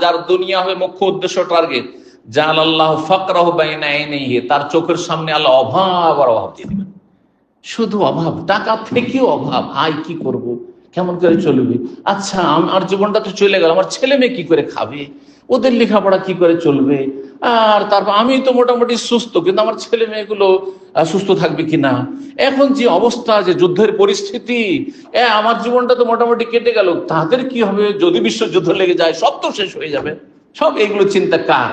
যার দুনিয়া হয়ে মুখ্য উদ্দেশ্য টার্গেট জাল আল্লাহ ফকরাহ তার চোখের সামনে আল্লাহ অভাব আর অভাব দিয়ে দিবেন। শুধু অভাব, টাকা থেকেও অভাব। আয় কি করব। কেমন করে চলবে? আচ্ছা আমার জীবনটা তো চলে গেল, আমার ছেলে মেয়ে কি করে খাবে? ওদের লেখাপড়া কি করে চলবে? আর তারপর আমি তো মোটামুটি সুস্থ, কিন্তু আমার ছেলে মেয়েগুলো সুস্থ থাকবে কিনা? এখন যে অবস্থা, যে যুদ্ধের পরিস্থিতি আমার জীবনটা তো মোটামুটি কেটে গেল। তাদের কি হবে? যদি বিশ্ব যুদ্ধ লেগে যায়, সব তো শেষ হয়ে যাবে। সব এগুলো চিন্তা কার?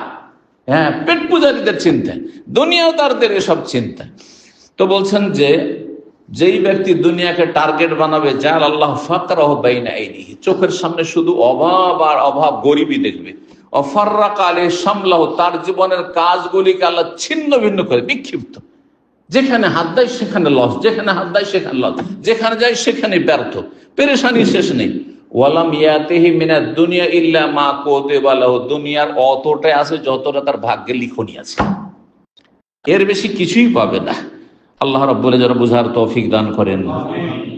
হ্যাঁ পেট পূজারীদের চিন্তা। দুনিয়াও তাদের এসব চিন্তা। তো বলছেন যে যেই ব্যক্তি দুনিয়াকে টার্গেট বানাবে, যার আল্লাহ আইনিহি চোখের সামনে শুধু অভাব আর অভাব গরিবই দেখবে। অফাররা কালে সামলাহ তার জীবনের কাজগুলিকে আল্লাহ ছিন্ন ভিন্ন করে, বিক্ষিপ্ত। যেখানে হাত দেয় সেখানে লস, যেখানে হাত দেয় সেখানে লস, যেখানে যায় সেখানে ব্যর্থ, পেরেশানি শেষ নেই। ওয়ালাম ইয়াতেহি মিনা দুনিয়া ইল্লা মা কোতে বালাহ দুনিয়ার অতটাই আছে যতটা তার ভাগ্যে লিখনি আছে। এর বেশি কিছুই পাবে না। আল্লাহ রব্বুল যারা বুঝার তৌফিক দান করেন।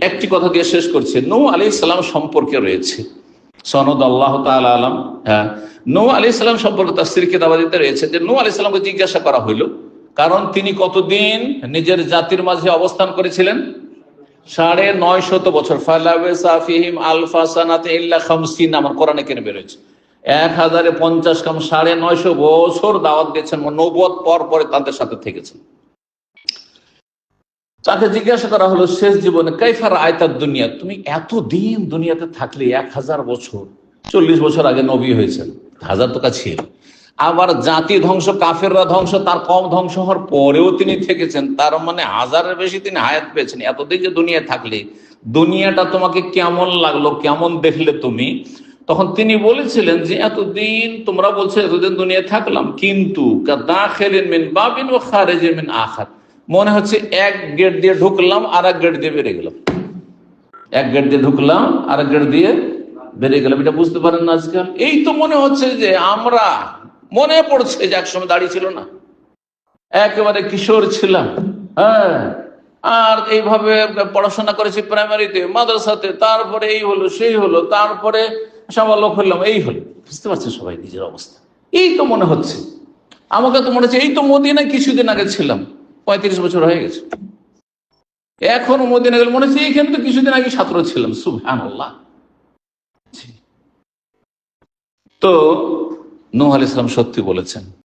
একটি কথা দিয়ে শেষ করছে। নৌ আলি ইসলাম সম্পর্কে রয়েছে। সনদ আল্লাহ তাআলা আলম। হ্যাঁ। নৌ আলি ইসলাম সম্পর্কে তার স্ত্রী কেতাবাদিতে রয়েছে যে নৌ আলি ইসলামকে জিজ্ঞাসা করা হইল, কারণ তিনি কতদিন নিজের জাতির মাঝে অবস্থান করেছিলেন? সাড়ে নয় শত বছর। ফালাবে আলফা সানাতে ইল্লা খামসিন আমার কোরআনে কেন বেরোয়েছে এক হাজারে পঞ্চাশ কাম সাড়ে নয়শো বছর দাওয়াত দিয়েছেন নবদ পর পরে তাদের সাথে থেকেছেন। তাকে জিজ্ঞাসা করা হলো, শেষ জীবনে কাইফার আয়তার দুনিয়া? তুমি এত দিন দুনিয়াতে থাকলে এক হাজার বছর, চল্লিশ বছর আগে নবী হয়েছেন, হাজার তো ছিল আবার জাতি ধ্বংস, কাফেররা ধ্বংস, তার কম ধ্বংস হওয়ার পরেও তিনি থেকেছেন, তার মানে হাজারের বেশি তিনি হায়াত পেয়েছেন। এতদিন যে দুনিয়ায় থাকলে দুনিয়াটা তোমাকে কেমন লাগল, কেমন দেখলে তুমি? তখন তিনি বলেছিলেন যে, এতদিন তোমরা বলছো, এতদিন দুনিয়া থাকলাম, কিন্তু দাখিলিন মিন বাবিন ও খারেজিন মিন আখার। মনে হচ্ছে এক গেট দিয়ে ঢুকলাম আর এক গেট দিয়ে বেরিয়ে গেলাম। এক গেট দিয়ে ঢুকলাম আর এক গেট দিয়ে বেরিয়ে গেলাম। এটা বুঝতে পারেন না আজকাল এই তো মনে হচ্ছে যে আমরা, মনে পড়ছে যে একসময় দাঁড়িয়ে ছিল না। একেবারে কিশোর ছিলাম হ্যাঁ। আর এইভাবে পড়াশোনা করেছি প্রাইমারিতে মাদ্রাসাতে, তারপরে এই হলো, সেই হলো, তারপরে সামালক হলাম এই হলো। বুঝতে পারছে সবাই নিজের অবস্থা? এই তো মনে হচ্ছে। আমাকে তো মনে হচ্ছে, এই তো মদিনায় কিছুদিন আগে ছিলাম। পঁয়ত্রিশ বছর হয়ে গেছে। এখন মদিনা গেল মনে হচ্ছে এইখানে তো কিছুদিন আগে ছাত্র ছিলাম সুহান আল্লাহ তো নূহ ইসলাম সত্যি বলেছেন